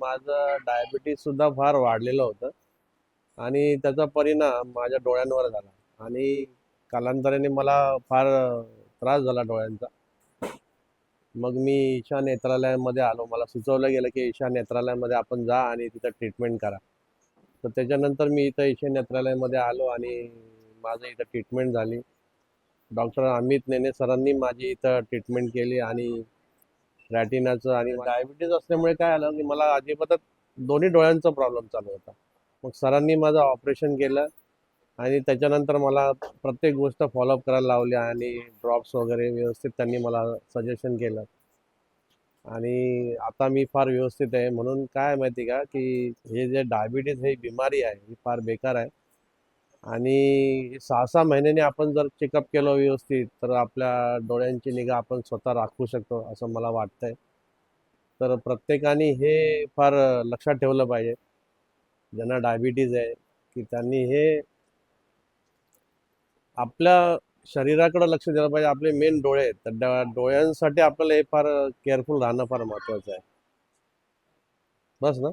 माझं डायबिटीस सुद्धा फार वाढलेलं होतं. आणि त्याचा परिणाम माझ्या डोळ्यांवर झाला. आणि कालांतराने मला फार त्रास झाला डोळ्यांचा. मग मी ईशा नेत्रालयामध्ये आलो. मला सुचवलं गेलं की ईशा नेत्रालयामध्ये आपण जा आणि तिथं ट्रीटमेंट करा. तर त्याच्यानंतर मी इथं ईशा नेत्रालयामध्ये आलो आणि माझं इथं ट्रीटमेंट झाली. डॉक्टर अमित नेने सरांनी माझी इथं ट्रीटमेंट केली आणि रॅटिनाचं आणि डायबिटीज असल्यामुळे काय आलं की मला अजिबातच दोन्ही डोळ्यांचा प्रॉब्लेम चालू होता. मग सरांनी माझं ऑपरेशन केलं आणि त्याच्यानंतर मला प्रत्येक गोष्ट फॉलोअप करायला लावली आणि ड्रॉप्स वगैरे व्यवस्थित त्यांनी मला सजेशन केलं. आणि आता मी फार व्यवस्थित आहे. म्हणून काय आहे माहिती का की हे जे डायबिटीज ही बिमारी आहे ही फार बेकार आहे. आणि सहा सहा महिन्याने आपण जर चेकअप केलं व्यवस्थित तर आपल्या डोळ्यांची निगा आपण स्वतः राखू शकतो असं मला वाटतंय. तर प्रत्येकाने हे फार लक्षात ठेवलं पाहिजे. ज्यांना डायबिटीज आहे की त्यांनी हे आपल्या शरीराकडे लक्ष दिलं पाहिजे. आपले मेन डोळे आहेत. तर डोळ्यांसाठी आपल्याला हे फार केअरफुल राहणं फार महत्वाचं आहे. बस ना?